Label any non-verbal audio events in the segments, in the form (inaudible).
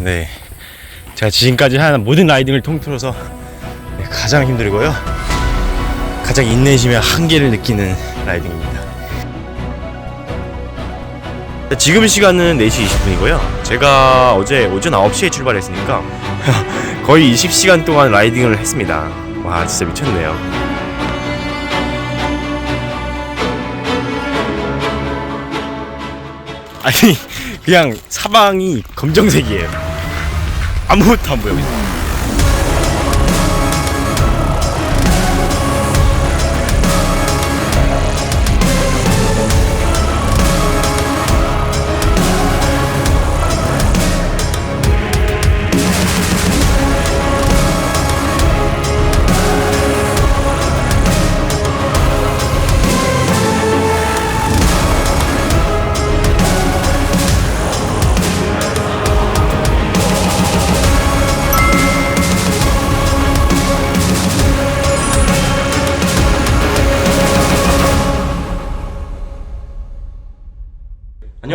네. 제가 지금까지 한 모든 라이딩을 통틀어서 네, 가장 힘들고요. 가장 인내심의 한계를 느끼는 라이딩입니다. 네, 지금 시간은 4시 20분이고요. 제가 어제 오전 9시에 출발했으니까 (laughs) 거의 20시간 동안 라이딩을 했습니다. 와, 진짜 미쳤네요. 아니, 그냥 사방이 검정색이에요. 아무것도 안 보여.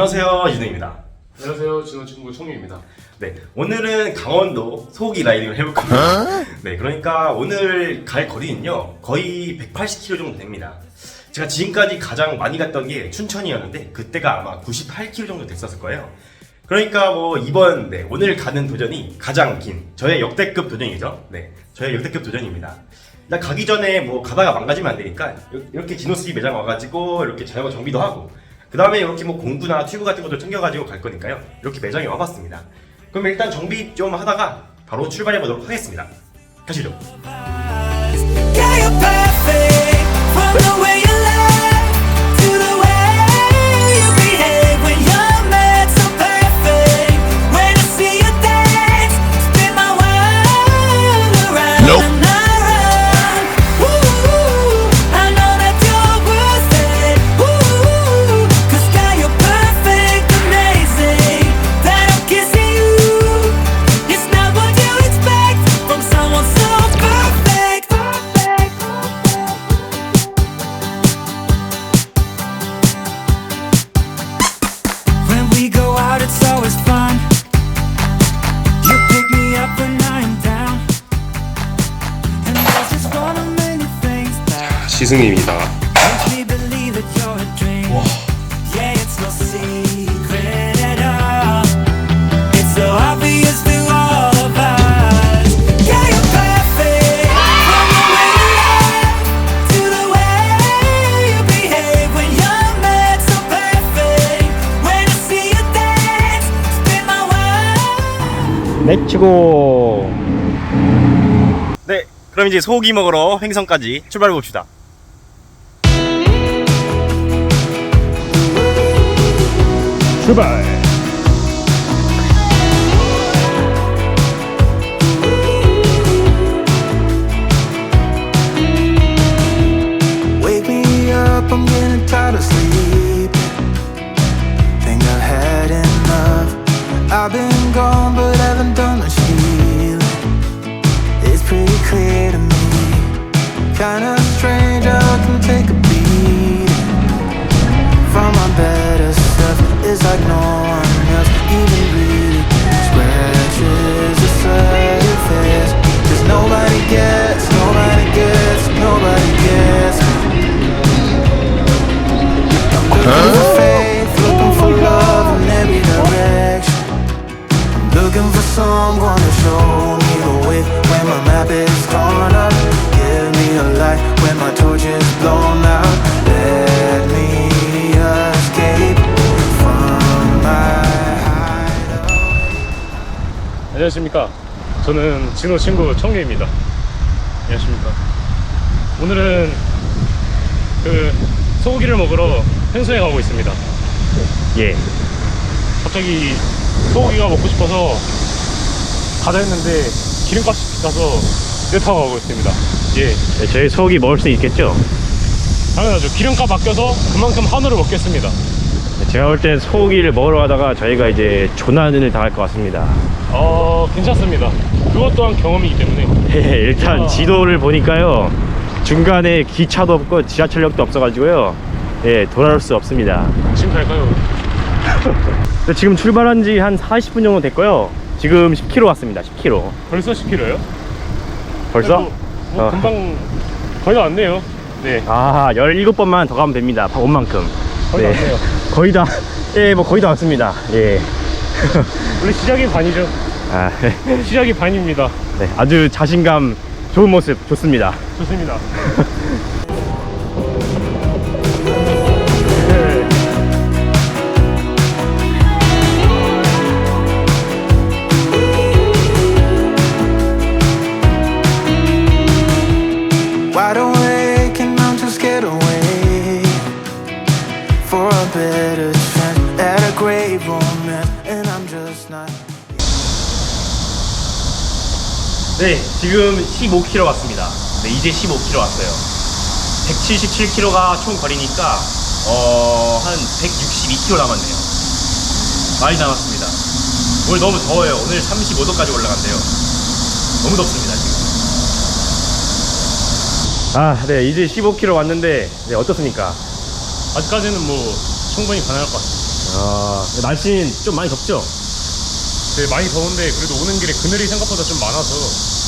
안녕하세요, 이준호입니다. 안녕하세요. 진호 친구 청유입니다. 네, 오늘은 강원도 소고기 라이딩을 해볼 겁니다. 네, 그러니까 오늘 갈 거리는요, 거의 180km 정도 됩니다. 제가 지금까지 가장 많이 갔던 게 춘천이었는데, 그때가 아마 98km 정도 됐었을 거예요. 그러니까 뭐 이번, 네, 오늘 가는 도전이 가장 긴, 저의 역대급 도전이죠. 네, 저의 역대급 도전입니다. 일단 가기 전에 뭐 가다가 망가지면 안 되니까, 이렇게 진호스키 매장 와가지고, 이렇게 자전거 정비도 하고, 그 다음에 이렇게 뭐 공구나 튜브 같은 것도 챙겨가지고 갈 거니까요. 이렇게 매장에 와봤습니다. 그럼 일단 정비 좀 하다가 바로 출발해 보도록 하겠습니다. 가시죠. World. 렛츠고. 네, 그럼 이제 소고기 먹으러 횡성까지 출발해 봅시다. 출 안녕하십니까. 저는 진호 친구 청유입니다. 안녕하십니까. 오늘은 그 소고기를 먹으러 횡성에 가고 있습니다. 예. 갑자기 소고기가 먹고 싶어서 가자 했는데 기름값이 비싸서 내 타고 가고 있습니다. 예, 네, 저희 소고기 먹을 수 있겠죠? 당연하죠. 기름값 아껴서 그만큼 한우를 먹겠습니다. 제가 볼 땐 소고기를 먹으러 가다가 저희가 이제 조난을 당할 것 같습니다. 어, 괜찮습니다. 그것 또한 경험이기 때문에 예, 일단 아. 지도를 보니까요. 중간에 기차도 없고 지하철역도 없어가지고요. 예, 돌아올 수 없습니다. 지금 갈까요? 근데 (laughs) 지금 출발한 지 한 40분 정도 됐고요. 지금 10km 왔습니다. 10km. 벌써 10km요? 벌써? 뭐 어. 금방 거의 다 왔네요. 네. 아, 17번만 더 가면 됩니다. 온 만큼. 거의 다 왔네요. 거의 다, 예, 뭐 거의 다 왔습니다. 예. 원래 시작이 반이죠. 아, 시작이 반입니다. 네, 아주 자신감 좋은 모습 좋습니다. 좋습니다. (laughs) 네, 지금 15km 왔습니다. 네, 이제 15km 왔어요. 177km가 총 거리니까 어, 한 162km 남았네요. 많이 남았습니다. 오늘 너무 더워요. 오늘 35도까지 올라간대요. 너무 덥습니다, 지금. 아, 네, 이제 15km 왔는데 네, 어떻습니까? 아직까지는 뭐 충분히 가능할 것 같아요. 아, 날씨는 좀 많이 덥죠? 네, 많이 더운데 그래도 오는 길에 그늘이 생각보다 좀 많아서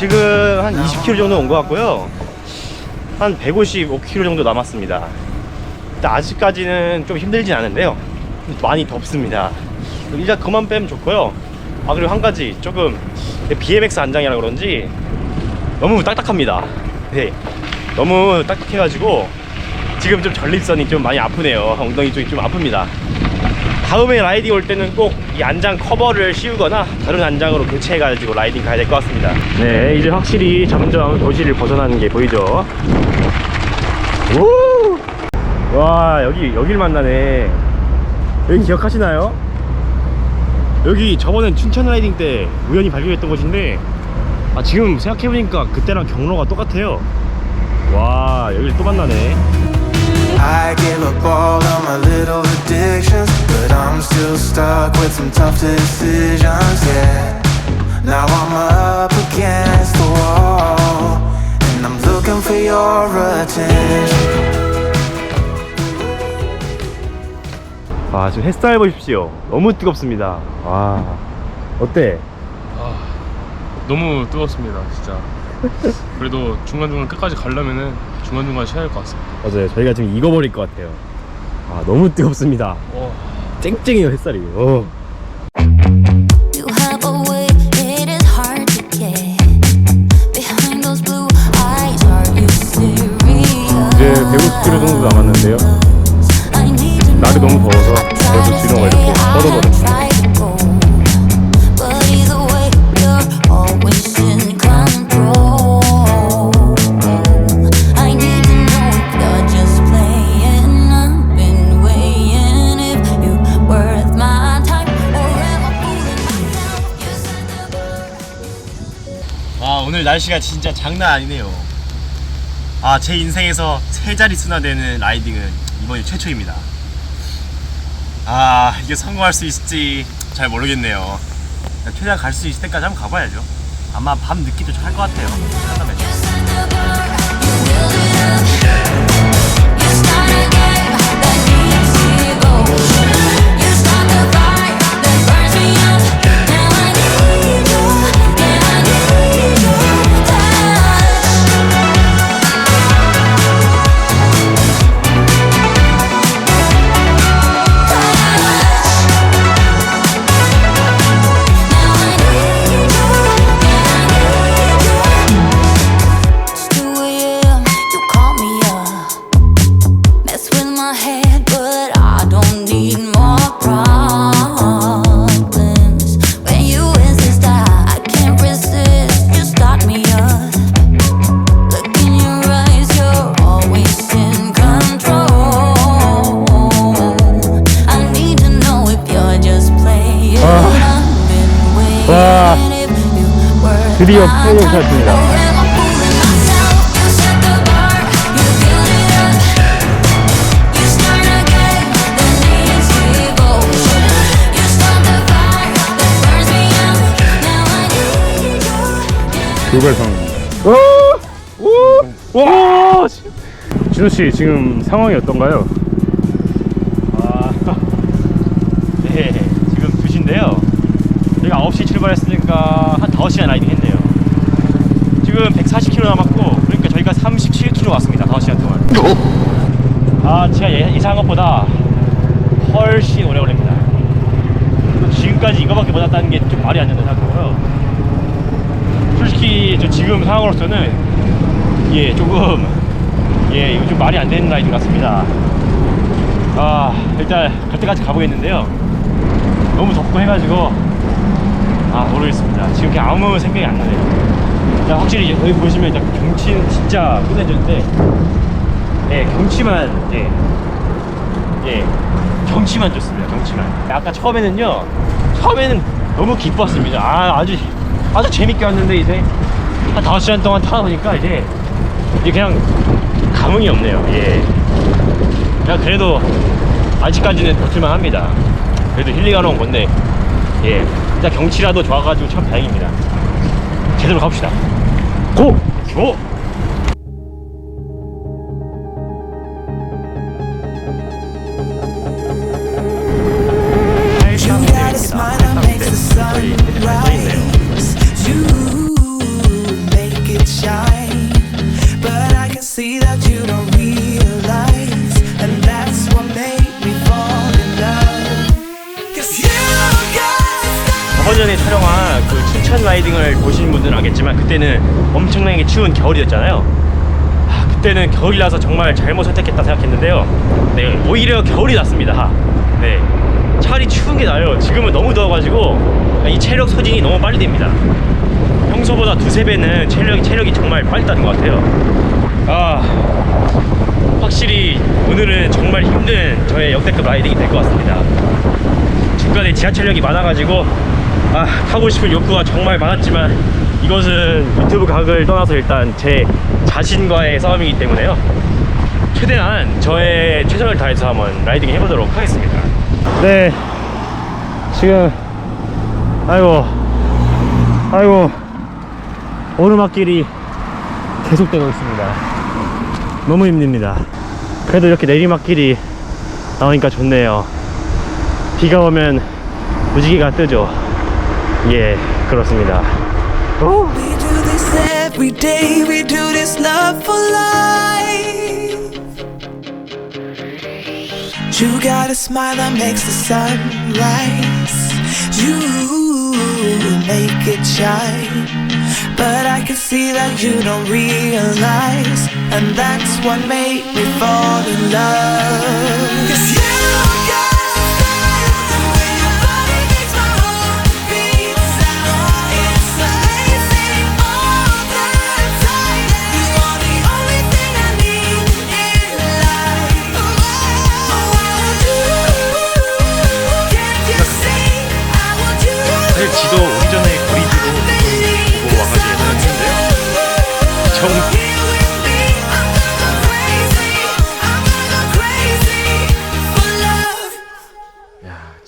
지금 한 20km 정도 온 것 같고요. 한 155km 정도 남았습니다. 아직까지는 좀 힘들진 않은데요. 많이 덥습니다. 일단 그만 빼면 좋고요. 아, 그리고 한 가지 조금 BMX 안장이라 그런지 너무 딱딱합니다. 네. 너무 딱딱해가지고 지금 좀 전립선이 좀 많이 아프네요. 엉덩이 쪽이 좀 아픕니다. 다음에 라이딩 올 때는 꼭 이 안장 커버를 씌우거나 다른 안장으로 교체해가지고 라이딩 가야 될 것 같습니다. 네, 이제 확실히 점점 도시를 벗어나는 게 보이죠. 우! 와, 여기, 여길 만나네. 여기 기억하시나요? 여기 저번엔 춘천 라이딩 때 우연히 발견했던 곳인데, 아, 지금 생각해보니까 그때랑 경로가 똑같아요. 와, 여기를 또 만나네. I give up all of my little addictions, but I'm still stuck with some tough decisions. Yeah, now I'm up against the wall, and I'm looking for your attention. 아, 지금 햇살 보십시오. 너무 뜨겁습니다. 와, 어때? 너무 뜨겁습니다, 진짜. 그래도 중간중간 끝까지 가려면은 중간중간 쉬어야 할 것 같습니다. 맞아요. 저희가 지금 익어버릴 것 같아요. 아, 너무 뜨겁습니다. 와. 쨍쨍해요, 햇살이. 어. You have a way, it is hard to get behind those blue eyes. Are you serious? 이제 150km 정도 남았는데요. I need to 날이 너무 더워 아, 오늘 날씨가 진짜 장난 아니네요. 아, 제 인생에서 세 자릿수나 되는 라이딩은 이번이 최초입니다. 아, 이게 성공할 수 있을지 잘 모르겠네요. 최대한 갈 수 있을 때까지 한번 가봐야죠. 아마 밤 늦게 도착할 것 같아요. Fire that burns me out. Now I need you. 교배 상황입니다. 와! 진호 씨 지금 상황이 어떤가요? 아, 네, 지금 2시인데요. 저희가 9시 출발했으니까 한 5시간 라이딩 했네요. 지금 140km 남았고, 그러니까 저희가 37km 왔습니다. 5시간 동안. 아, 제가 예- 예상한 것보다 훨씬 오래 걸립니다. 지금까지 이거밖에 못 왔다는 게 좀 말이 안 된다고 생각하고요. 솔직히 저 지금 상황으로서는 예, 조금 예, 이거 좀 말이 안 되는 라이딩 같습니다. 아 일단 갈 때까지 가보겠는데요 너무 덥고 해가지고 아 모르겠습니다 지금 그냥 아무 생각이 안 나네요 일단 확실히 여기 보시면 경치는 진짜 끝내줬는데 예 경치만 예, 예 경치만 좋습니다 경치만 아까 처음에는요 처음에는 너무 기뻤습니다 아 아주 아주 재밌게 왔는데 이제 한 5시간 동안 타다 보니까 이제 이제 그냥 감흥이 없네요 예 야, 그래도 아직까지는 버틸만 합니다. 그래도 힐링하러 온 건데, 예. 일단 경치라도 좋아가지고 참 다행입니다. 제대로 갑시다. 고! 고! 보신 분들은 알겠지만, 그때는 엄청나게 추운 겨울이었잖아요. 아, 그때는 겨울이라서 정말 잘못 선택했다 생각했는데요. 네, 오히려 겨울이 낫습니다. 네. 차라리 추운 게 나아요. 지금은 너무 더워가지고, 이 체력 소진이 너무 빨리 됩니다. 평소보다 두세 배는 체력이, 체력이 정말 빨리 따는 것 같아요. 아, 확실히 오늘은 정말 힘든 저의 역대급 라이딩이 될 것 같습니다. 중간에 지하철역이 많아가지고 아 타고 싶은 욕구가 정말 많았지만 이것은 유튜브 각을 떠나서 일단 제 자신과의 싸움이기 때문에요 최대한 저의 최선을 다해서 한번 라이딩 해보도록 하겠습니다 네. 지금 아이고 아이고 오르막길이 계속되고 있습니다. 너무 힘듭니다. 그래도 이렇게 내리막길이 나오니까 좋네요. 비가 오면 무지개가 뜨죠. 예, 그렇습니다. We do this every day, we do this love for life. You got a smile that makes the sun rise. You make it shine. But I can see that you don't realize. And that's what made me fall in love.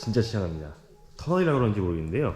진짜 시원합니다. 터널이라 그런지 모르겠는데요